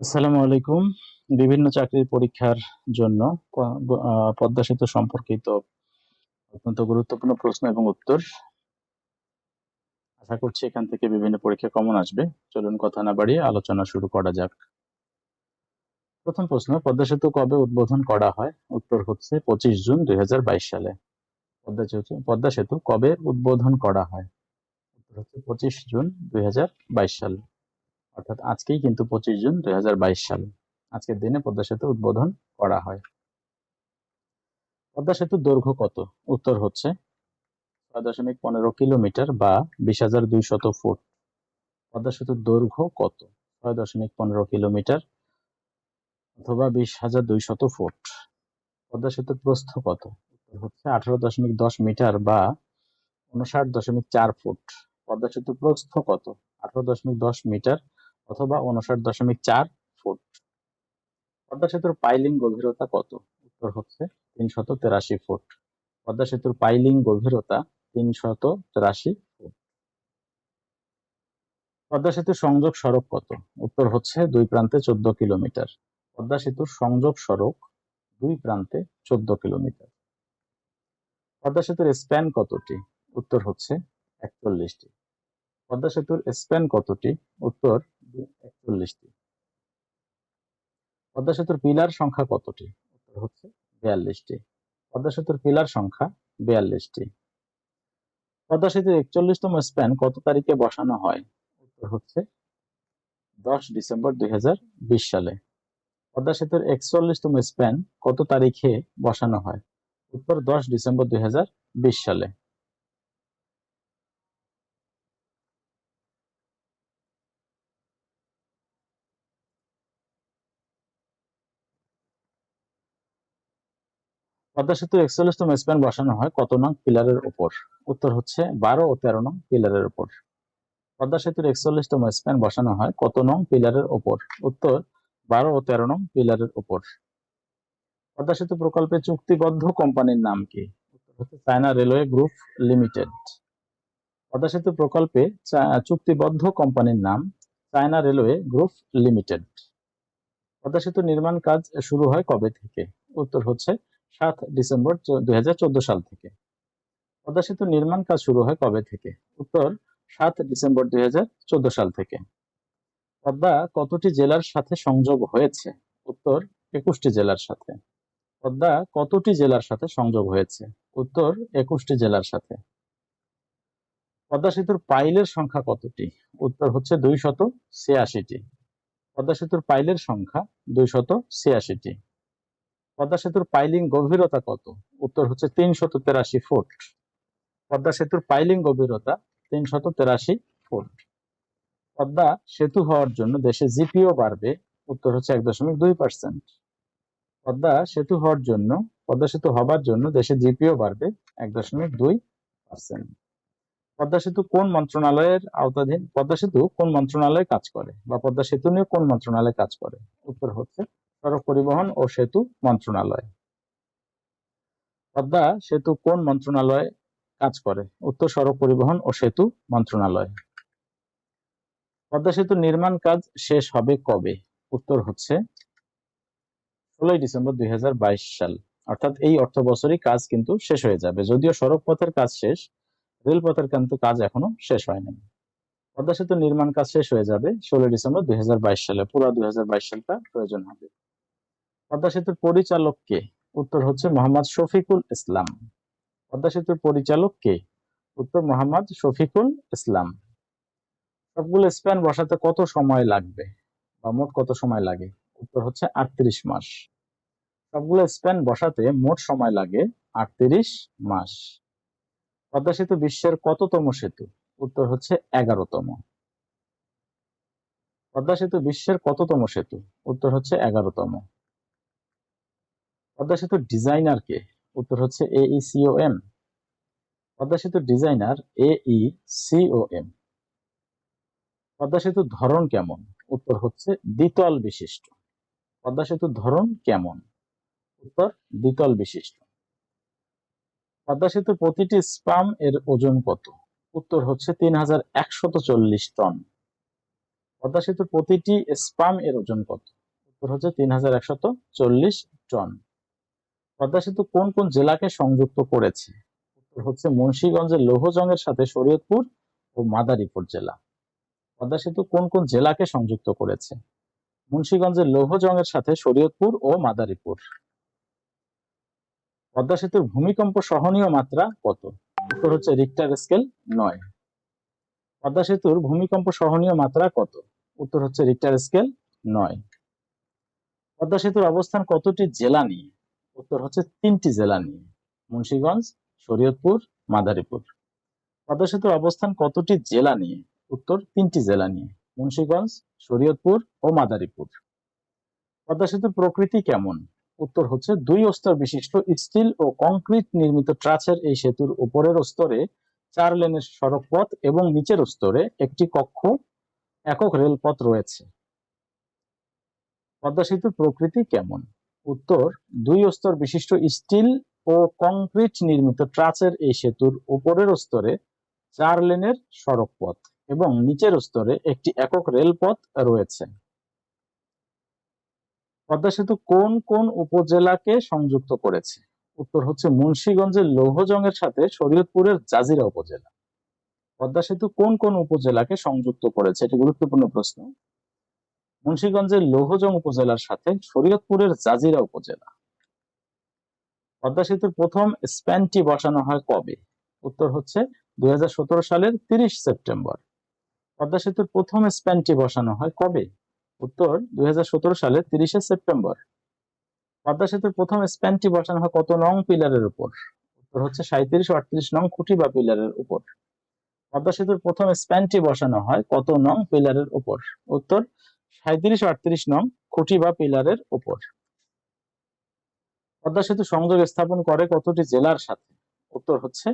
আসসালামু আলাইকুম। বিভিন্ন চাকরির পরীক্ষার জন্য পদ্মা সেতু সম্পর্কিত অত্যন্ত গুরুত্বপূর্ণ প্রশ্ন এবং উত্তর। আশা করছি এখান থেকে বিভিন্ন পরীক্ষা কমন আসবে। চলুন কথা না বাড়িয়ে আলোচনা শুরু করা যাক। প্রথম প্রশ্ন পদ্মা সেতু কবে উদ্বোধন করা হয়? উত্তর হচ্ছে পঁচিশ জুন দুই হাজার বাইশ সালে। পদ্মা সেতু পদ্মা সেতু কবে উদ্বোধন করা হয়? উত্তর হচ্ছে পঁচিশ জুন দুই সাল। অর্থাৎ আজকেই কিন্তু পঁচিশ জুন দুই হাজার বাইশ সালে। আজকের দিনে পদ্মা সেতু উদ্বোধন করা হয়। পদ্মা সেতুর দৈর্ঘ্য কত? উত্তর হচ্ছে ছয় দশমিক পনেরো কিলোমিটার বা বিশ হাজার দুইশত ফুট। পদ্মা সেতুর দৈর্ঘ্য কত? ছয় দশমিক পনেরো কিলোমিটার অথবা বিশ হাজার দুইশত ফুট। পদ্মা সেতুর প্রস্থ কত? উত্তর হচ্ছে আঠারো দশমিক দশ মিটার বা উনষাট দশমিক চার ফুট। পদ্মা সেতুর প্রস্থ কত? আঠারো দশমিক দশ মিটার অথবা উনষাট দশমিক চার ফুট। পদ্মা সেতুর পাইলিং গভীরতা কত? উত্তর হচ্ছে তিনশত তেরাশি ফুট। পদ্মা সেতুর পাইলিং গভীরতা তিনশত তেরাশি ফুট। পদ্মা সেতুর সংযোগ সড়ক কত? উত্তর হচ্ছে দুই প্রান্তে চোদ্দ কিলোমিটার। পদ্মা সেতুর সংযোগ সড়ক দুই প্রান্তে চোদ্দ কিলোমিটার। পদ্মা সেতুর স্প্যান কতটি? উত্তর হচ্ছে একচল্লিশটি। পদ্মা সেতুর স্প্যান কতটি? উত্তর, একচল্লিশটি। পদ্মা সেতুর পিলার সংখ্যা কতটি? উত্তর হচ্ছে বিয়াল্লিশটি। পদ্মা সেতুর পিলার সংখ্যা বিয়াল্লিশটি। পদ্মা সেতুর একচল্লিশতম স্প্যান কত তারিখে বসানো হয়? উত্তর হচ্ছে দশ ডিসেম্বর দুই হাজার বিশ সালে। পদ্মা সেতুর একচল্লিশতম স্প্যান কত তারিখে বসানো হয়? উত্তর দশ ডিসেম্বর দুই হাজার বিশ সালে। পদ্মা সেতুর একচল্লিশতম স্প্যান বসানো হয় কত নং পিলারের উপর? উত্তর হচ্ছে বারো ও তেরো নং পিলারের উপর। পদ্মা সেতুর একচল্লিশতম স্প্যান বসানো হয় কত নং পিলারের উপর? উত্তর, বারো ও তেরো নং পিলারের উপর। পদ্মা সেতু প্রকল্পে চুক্তিবদ্ধ কোম্পানির নাম কি? উত্তর হচ্ছে China railway group limited. Padma সেতু প্রকল্পে চুক্তিবদ্ধ কোম্পানির নাম China railway group limited. Padma সেতু নির্মাণ কাজ শুরু হয় কবে থেকে? উত্তর হচ্ছে সাত ডিসেম্বর দুই হাজার চোদ্দ সাল থেকে। পদ্মা সেতু নির্মাণ কাজ শুরু হয় কবে থেকে? উত্তর, সাত ডিসেম্বর দুই হাজার চোদ্দ সাল থেকে। পদ্মা কতটি জেলার সাথে সংযোগ হয়েছে? উত্তর, একুশটি জেলার সাথে। পদ্মা কতটি জেলার সাথে সংযোগ হয়েছে? উত্তর, একুশটি জেলার সাথে। পদ্মা সেতুর পাইলের সংখ্যা কতটি? উত্তর হচ্ছে দুই শত ছিয়াশিটি। পদ্মা সেতুর পাইলের সংখ্যা দুই শত ছিয়াশিটি। পদ্মা সেতুর পাইলিং গভীরতা কত? উত্তর হচ্ছে তিন শত তেরাশি ফুট। পদ্মা সেতুর পাইলিং গভীরতা তিন শত তেরাশি ফুট। পদ্মা সেতু হওয়ার জন্য দেশে জিপিও বাড়বে, উত্তর হচ্ছে এক দশমিক দুই পার্সেন্ট। পদ্মা সেতু হওয়ার জন্য, পদ্মা সেতু হবার জন্য দেশে জিপিও বাড়বে এক দশমিক দুই পার্সেন্ট। পদ্মা সেতু কোন মন্ত্রণালয়ের আওতাধীন? পদ্মা সেতু কোন মন্ত্রণালয়ে কাজ করে? বা পদ্মা সেতু নিয়ে কোন মন্ত্রণালয়ে কাজ করে? উত্তর হচ্ছে সড়ক পরিবহন ও সেতু মন্ত্রণালয়। পদ্মা সেতু কোন মন্ত্রণালয়ে কাজ করে? উত্তর সড়ক পরিবহন ও সেতু মন্ত্রণালয়। পদ্মা সেতু নির্মাণ কাজ শেষ হবে কবে? উত্তর হচ্ছে ষোলোই ডিসেম্বর দুই হাজার বাইশ সাল। অর্থাৎ এই অর্থ বছরই কাজ কিন্তু শেষ হয়ে যাবে। যদিও সড়ক পথের কাজ শেষ রেলপথের কিন্তু কাজ এখনও শেষ হয়নি। পদ্মা সেতু নির্মাণ কাজ শেষ হয়ে যাবে ষোলোই ডিসেম্বর দুই হাজার বাইশ সালে। পুরো দুই হাজার বাইশ সালটা প্রয়োজন হবে। পদ্মা সেতুর পরিচালক কে? উত্তর হচ্ছে মোহাম্মদ শফিকুল ইসলাম। পদ্মা সেতুর পরিচালক কে? উত্তর মোহাম্মদ শফিকুল ইসলাম। সবগুলো স্প্যান বসাতে কত সময় লাগবে? বা মোট কত সময় লাগে? উত্তর হচ্ছে আটত্রিশ মাস। সবগুলো স্প্যান বসাতে মোট সময় লাগে আটত্রিশ মাস। পদ্মা সেতু বিশ্বের কততম সেতু? উত্তর হচ্ছে এগারোতম। পদ্মা সেতু বিশ্বের কততম সেতু? উত্তর হচ্ছে এগারোতম। পদ্মা সেতুর ডিজাইনার কে? উত্তর হচ্ছে এইসিওএম পদ্মা সেতুর ডিজাইনার এই সিওএম পদ্মা সেতুর ধরন কেমন? উত্তর হচ্ছে দ্বিতল বিশিষ্ট। পদ্মা সেতুর ধরন কেমন? উত্তর দ্বিতল বিশিষ্ট। পদ্মা সেতুর প্রতিটি স্পাম এর ওজন কত? উত্তর হচ্ছে তিন হাজার একশত চল্লিশ টন। পদ্মা সেতুর প্রতিটি স্পাম এর ওজন কত? উত্তর হচ্ছে তিন হাজার একশত চল্লিশ টন। পদ্মা সেতু কোন কোন জেলাকে সংযুক্ত করেছে? উত্তর হচ্ছে মুন্সিগঞ্জের লৌহজংয়ের সাথে শরীয়তপুর ও মাদারীপুর জেলা। পদ্মা সেতু কোন কোন জেলাকে সংযুক্ত করেছে? মুন্সিগঞ্জের লৌহজংয়ের সাথে শরীয়তপুর ও মাদারীপুর। পদ্মা সেতুর ভূমিকম্প সহনীয় মাত্রা কত? উত্তর হচ্ছে রিক্টার স্কেল নয়। পদ্মা সেতুর ভূমিকম্প সহনীয় মাত্রা কত? উত্তর হচ্ছে রিক্টার স্কেল নয়। পদ্মা সেতুর অবস্থান কতটি জেলা নিয়ে? উত্তর হচ্ছে তিনটি জেলা নিয়ে, মুন্সিগঞ্জ, শরীয়তপুর, মাদারীপুর। পদ্মা সেতুর অবস্থান কতটি জেলা নিয়ে? উত্তর তিনটি জেলা নিয়ে, মুন্সিগঞ্জ, শরীয়তপুর ও মাদারীপুর। পদ্মা সেতুর প্রকৃতি কেমন? উত্তর হচ্ছে দুই স্তর বিশিষ্ট স্টিল ও কংক্রিট নির্মিত ট্রাচের এই সেতুর উপরের স্তরে চার লেনের সড়ক পথ এবং নিচের স্তরে একটি কক্ষ, একক রেলপথ রয়েছে। পদ্মা সেতুর প্রকৃতি কেমন? উত্তর, দুই স্তর বিশিষ্ট স্টিল ও কংক্রিট নির্মিত ট্রাচের এই সেতুর উপরের স্তরে চার লেনের সড়ক পথ এবং নিচের স্তরে একটি একক রেলপথ রয়েছে। পদ্মা সেতু কোন কোন উপজেলাকে সংযুক্ত করেছে? উত্তর হচ্ছে মুন্সিগঞ্জের লৌহজংয়ের সাথে শরীয়তপুরের জাজিরা উপজেলা। পদ্মা সেতু কোন কোন উপজেলাকে সংযুক্ত করেছে? এটি গুরুত্বপূর্ণ প্রশ্ন। মুন্সিগঞ্জের লৌহজং উপজেলার সাথে শরীয়তপুরের জাজিরা উপজেলা। পদ্মা সেতুর প্রথম স্প্যানটি বসানো হয় কবে? উত্তর হচ্ছে দুই সালের তিরিশ সেপ্টেম্বর। পদ্মা সেতুর প্রথম স্প্যানটি বসানো হয় কবে? উত্তর দুই সালের তিরিশে সেপ্টেম্বর। পদ্মা সেতুর প্রথম স্প্যানটি বসানো হয় কত নং পিলারের উপর? উত্তর হচ্ছে সাঁত্রিশ আটত্রিশ নং খুঁটি বা পিলারের উপর। পদ্মা সেতুর প্রথম স্প্যানটি বসানো হয় কত নং পিলারের উপর? উত্তর সাঁত্রিশ আটত্রিশ নং খুঁটি বা পিলারের উপর। পদ্মা সেতু সংযোগ স্থাপন করে কতটি জেলার সাথে? উত্তর হচ্ছে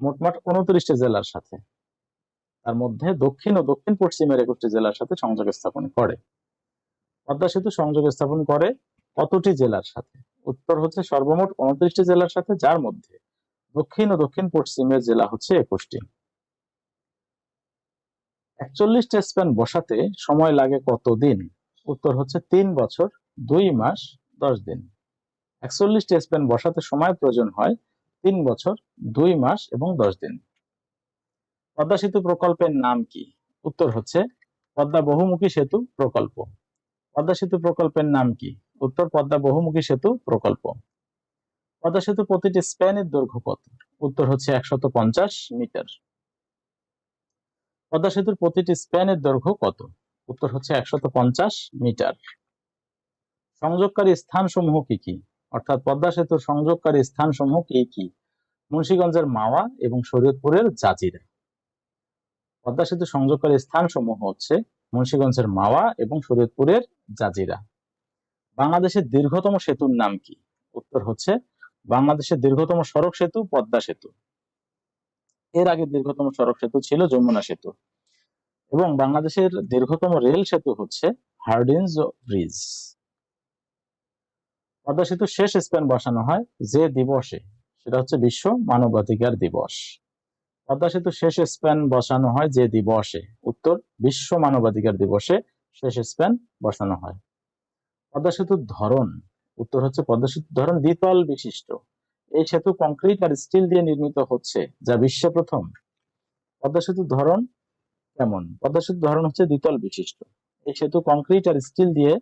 মোটমাট উনত্রিশটি জেলার সাথে। তার মধ্যে দক্ষিণ ও দক্ষিণ পশ্চিমের একুশটি জেলার সাথে সংযোগ স্থাপন করে। পদ্মা সেতু সংযোগ স্থাপন করে কতটি জেলার সাথে? উত্তর হচ্ছে সর্বমোট উনত্রিশটি জেলার সাথে, যার মধ্যে দক্ষিণ ও দক্ষিণ পশ্চিমের জেলা হচ্ছে একুশটি। একচল্লিশটি স্প্যান বসাতে সময় লাগে কত দিন উত্তর হচ্ছে তিন বছর, দুই মাস, দশ দিন। একচল্লিশটি স্প্যান বসাতে সময় প্রয়োজন হয় তিন বছর, দুই মাস এবং দশ দিন। পদ্মা সেতু প্রকল্পের নাম কি? উত্তর হচ্ছে পদ্মা বহুমুখী সেতু প্রকল্প। পদ্মা সেতু প্রকল্পের নাম কি? উত্তর পদ্মা বহুমুখী সেতু প্রকল্প। পদ্মা সেতু প্রতিটি স্প্যানের দৈর্ঘ্য কত? উত্তর হচ্ছে একশত মিটার। পদ্মা সেতুর প্রতিটি স্প্যানের দৈর্ঘ্য কত? উত্তর হচ্ছে একশত পঞ্চাশ মিটার। সংযোগকারী স্থানসমূহ কি কি? অর্থাৎ পদ্মা সেতুর সংযোগকারী স্থানসমূহ কি কি? মুন্সিগঞ্জের মাওয়া এবং শরীয়তপুরের জাজিরা। পদ্মা সেতু সংযোগকারী স্থানসমূহ হচ্ছে মুন্সীগঞ্জের মাওয়া এবং শরীয়তপুরের জাজিরা। বাংলাদেশের দীর্ঘতম সেতুর নাম কি? উত্তর হচ্ছে বাংলাদেশের দীর্ঘতম সড়ক সেতু পদ্মা সেতু। এর আগে দীর্ঘতম সড়ক সেতু ছিল যমুনা সেতু। এবং বাংলাদেশের দীর্ঘতম রেল সেতু হচ্ছে হার্ডিঞ্জ ব্রিজ। পদ্মা সেতু শেষ স্প্যান বসানো হয় যে দিবসে, সেটা হচ্ছে বিশ্ব মানবাধিকার দিবস। পদ্মা সেতু শেষ স্প্যান বসানো হয় যে দিবসে, উত্তর, বিশ্ব মানবাধিকার দিবসে শেষ স্প্যান বসানো হয়। পদ্মা সেতুর ধরন, উত্তর হচ্ছে পদ্মা সেতুর ধরন দ্বিতল বিশিষ্ট। এই সেতু কংক্রিট আর স্টিল দিয়ে নির্মিত হচ্ছে, যা বিশ্বে প্রথম। পদ্মা সেতুর ধরন কেমন? পদ্মা সেতুর ধরন হচ্ছে দ্বিতল বিশিষ্ট। এই সেতু কংক্রিট আর স্টিল দিয়ে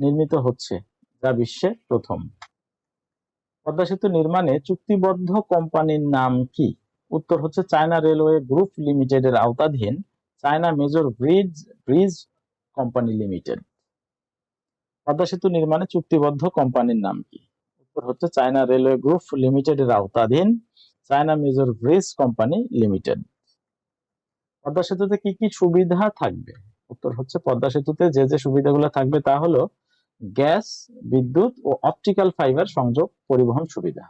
নির্মিত হচ্ছে, যা বিশ্বে প্রথম। পদ্মা সেতু নির্মাণে চুক্তিবদ্ধ কোম্পানির নাম কি? উত্তর হচ্ছে চায়না রেলওয়ে গ্রুপ লিমিটেড এর আওতাধীন China major bridge bridge company limited. Padma সেতু নির্মাণে চুক্তিবদ্ধ কোম্পানির নাম কি? হচ্ছে চায়না রেলওয়ে গ্রুপ লিমিটেড এর আওতাধীন China major bridge company limited. Padma সেতুতে কি কি সুবিধা থাকবে? উত্তর হচ্ছে পদ্মা সেতুতে যে যে সুবিধাগুলো থাকবে তা হলো গ্যাস, বিদ্যুৎ ও অপটিক্যাল ফাইবার সংযোগ পরিবহন সুবিধা।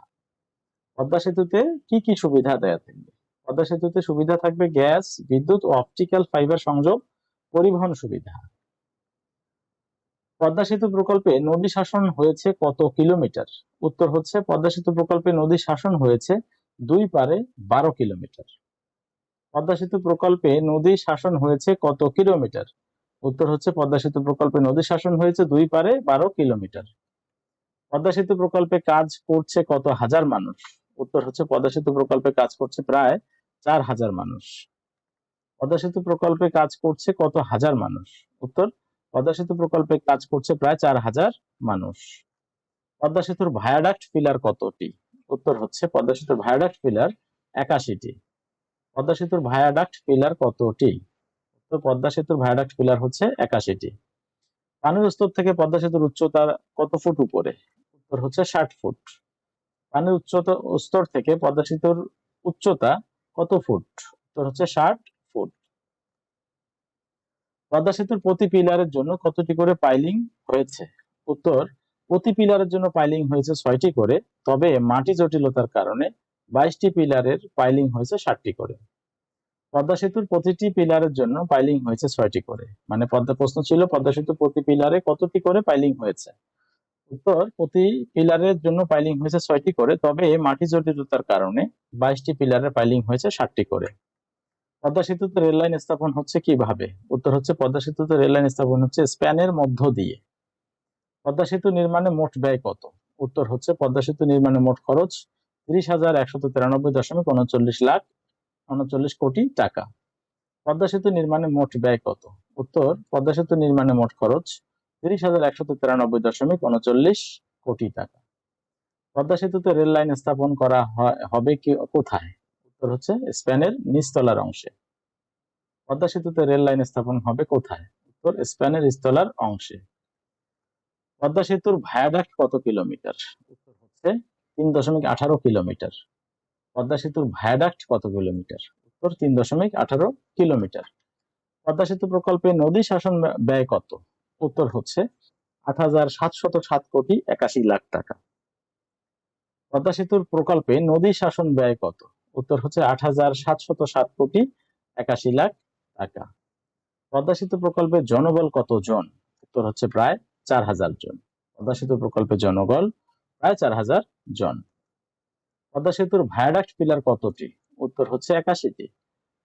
পদ্মা সেতুতে কি কি সুবিধা দেয়া থাকবে? পদ্মা সেতুতে সুবিধা থাকবে গ্যাস, বিদ্যুৎ ও অপটিক্যাল ফাইবার সংযোগ পরিবহন সুবিধা। পদ্মা সেতু প্রকল্পে নদী শাসন হয়েছে কত কিলোমিটার? উত্তর হচ্ছে পদ্মা সেতু প্রকল্পে নদী শাসন হয়েছে দুই পারে বারো কিলোমিটার। পদ্মা সেতু প্রকল্পে নদী শাসন হয়েছে কত কিলোমিটার? উত্তর হচ্ছে পদ্মা সেতু প্রকল্পে নদী শাসন হয়েছে দুই পারে বারো কিলোমিটার। পদ্মা সেতু প্রকল্পে কাজ করছে কত হাজার মানুষ? উত্তর হচ্ছে পদ্মা সেতু প্রকল্পে কাজ করছে প্রায় চার হাজার মানুষ। পদ্মা সেতু প্রকল্পে কাজ করছে কত হাজার মানুষ? উত্তর পদ্মা সেতু প্রকল্পে কাজ করছে প্রায় চার হাজার মানুষ। পদ্মা সেতুর ভায়াডাক্ট পিলার কতটি? উত্তর হচ্ছে পদ্মা সেতুর ভায়াডাক্ট পিলার একাশিটি। পদ্মা সেতুর ভায়াডাক্ট পিলার কতটি? তো পদ্মা সেতুর ভায়াডাক্ট পিলার হচ্ছে একাশিটি। পানির স্তর থেকে পদ্মা সেতুর উচ্চতা কত ফুট উপরে? উত্তর হচ্ছে ষাট ফুট। পানির উচ্চতা স্তর থেকে পদ্মা সেতুর উচ্চতা কত ফুট? উত্তর হচ্ছে ষাট পদ্মা সেতুর প্রতি পিলারের জন্য কতটি করে পাইলিং হয়েছে? উত্তর, প্রতি পিলারের জন্য পাইলিং হয়েছে ছয়টি করে, তবে মাটি জটিলতার কারণে বাইশটি পিলারের পাইলিং হয়েছে ষাটটি করে। পদ্মা সেতুর প্রতিটি পিলারের জন্য পাইলিং হয়েছে ছয়টি করে। মানে পদ্মা প্রশ্ন ছিল, পদ্মা সেতুর প্রতি পিলারে কতটি করে পাইলিং হয়েছে? উত্তর, প্রতি পিলারের জন্য পাইলিং হয়েছে ছয়টি করে, তবে মাটি জটিলতার কারণে বাইশটি পিলারের পাইলিং হয়েছে ষাটটি করে। পদ্মা সেতুতে রেল লাইন স্থাপন হচ্ছে কীভাবে? উত্তর হচ্ছে, পদ্মা সেতুতে রেল লাইন স্থাপন হচ্ছে স্প্যানের মধ্য দিয়ে। পদ্মা সেতু নির্মাণে মোট ব্যয় কত? উত্তর হচ্ছে, পদ্মা সেতু নির্মাণে মোট খরচ ত্রিশ হাজার একশত তিরানব্বই দশমিক উনচল্লিশ লাখ উনচল্লিশ কোটি টাকা। পদ্মা সেতু নির্মাণে মোট ব্যয় কত? উত্তর, পদ্মা সেতু নির্মাণে মোট খরচ তিরিশ হাজার একশত তিরানব্বই দশমিক উনচল্লিশ কোটি টাকা। পদ্মা সেতুতে রেল লাইন স্থাপন করা হবে কি, কোথায়? উত্তর হচ্ছে স্পেনের নিচতলার অংশে। পদ্মা সেতুতে রেল লাইন স্থাপন হবে কোথায়? উত্তর স্পেনের নিচতলার অংশে। পদ্মা সেতুর ভায়াডাক্ট কত কিলোমিটার? উত্তর হচ্ছে তিন দশমিক আঠারো কিলোমিটার। পদ্মা সেতুর ভায়াডাক্ট কত কিলোমিটার? উত্তর তিন দশমিক আঠারো কিলোমিটার। পদ্মা সেতু প্রকল্পে নদী শাসন ব্যয় কত? উত্তর হচ্ছে আট হাজার সাতশত সাত কোটি একাশি লাখ টাকা। পদ্মা সেতুর প্রকল্পে নদী শাসন ব্যয় কত? উত্তর হচ্ছে আট হাজার সাতশত সাত কোটি একাশি লাখ টাকা। পদ্মা সেতু প্রকল্পে জনবল কত জন উত্তর হচ্ছে প্রায় চার হাজার জন। পদ্মা সেতু প্রকল্পে জনবল প্রায় চার হাজার জন। পদ্মা সেতুর ভায়াডাক্ট পিলার কতটি? উত্তর হচ্ছে একাশিটি।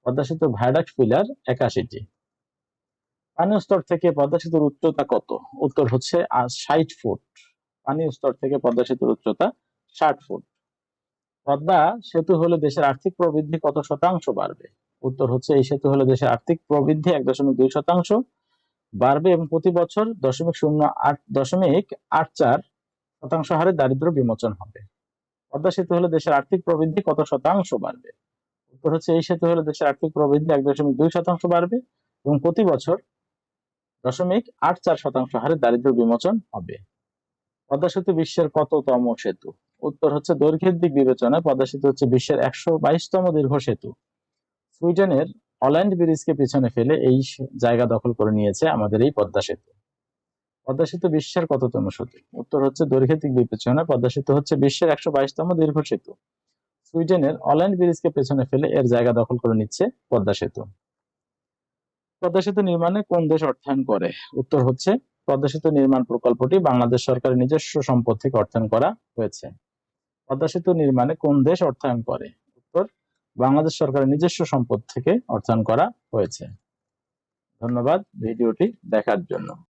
পদ্মা সেতুর ভায়াডাক্ট পিলার একাশিটি। পানীয় স্তর থেকে পদ্মা সেতুর উচ্চতা কত? উত্তর হচ্ছে ষাট ফুট। পানীয় স্তর থেকে পদ্মা সেতুর উচ্চতা ষাট ফুট। পদ্মা সেতু হলে দেশের আর্থিক প্রবৃদ্ধি কত শতাংশ বাড়বে? উত্তর হচ্ছে এই সেতু হলে দেশের আর্থিক প্রবৃদ্ধি এক দশমিক দুই শতাংশ বাড়বে এবং প্রতি বছর দশমিক শূন্য আট দশমিক আট চার শতাংশ হারে দারিদ্র বিমোচন হবে। পদ্মা সেতু হলে দেশের আর্থিক প্রবৃদ্ধি কত শতাংশ বাড়বে? উত্তর হচ্ছে এই সেতু হলে দেশের আর্থিক প্রবৃদ্ধি এক দশমিক দুই শতাংশ বাড়বে এবং প্রতি বছর দশমিক আট চার শতাংশ হারে দারিদ্র বিমোচন হবে। পদ্মা সেতু বিশ্বের কততম সেতু? উত্তর হচ্ছে দৈর্ঘ্যের দিক বিবেচনায় পদ্মা সেতু হচ্ছে বিশ্বের একশো বাইশতম দীর্ঘ সেতু। সুইডেনের অল্যান্ড ব্রিজকে পিছনে ফেলে এই জায়গা দখল করে নিয়েছে আমাদের এই পদ্মা সেতু। পদ্মা সেতু বিশ্বের কততম সেতু? উত্তর হচ্ছে দৈর্ঘ্যের দিক বিবেচনায় পদ্মা সেতু হচ্ছে বিশ্বের একশো বাইশতম দীর্ঘ সেতু। সুইডেনের অল্যান্ড ব্রিজকে পেছনে ফেলে এর জায়গা দখল করে নিচ্ছে পদ্মা সেতু পদ্মা সেতু নির্মাণে কোন দেশ অর্থায়ন করে? উত্তর হচ্ছে পদ্মা সেতু নির্মাণ প্রকল্পটি বাংলাদেশ সরকারের নিজস্ব সম্পদ থেকে অর্থায়ন করা হয়েছে। পদ্মা সেতু নির্মাণে কোন দেশ অর্থায়ন করে? উত্তর, বাংলাদেশ সরকারের নিজস্ব সম্পদ থেকে অর্থায়ন করা হয়েছে। ধন্যবাদ ভিডিওটি দেখার জন্য।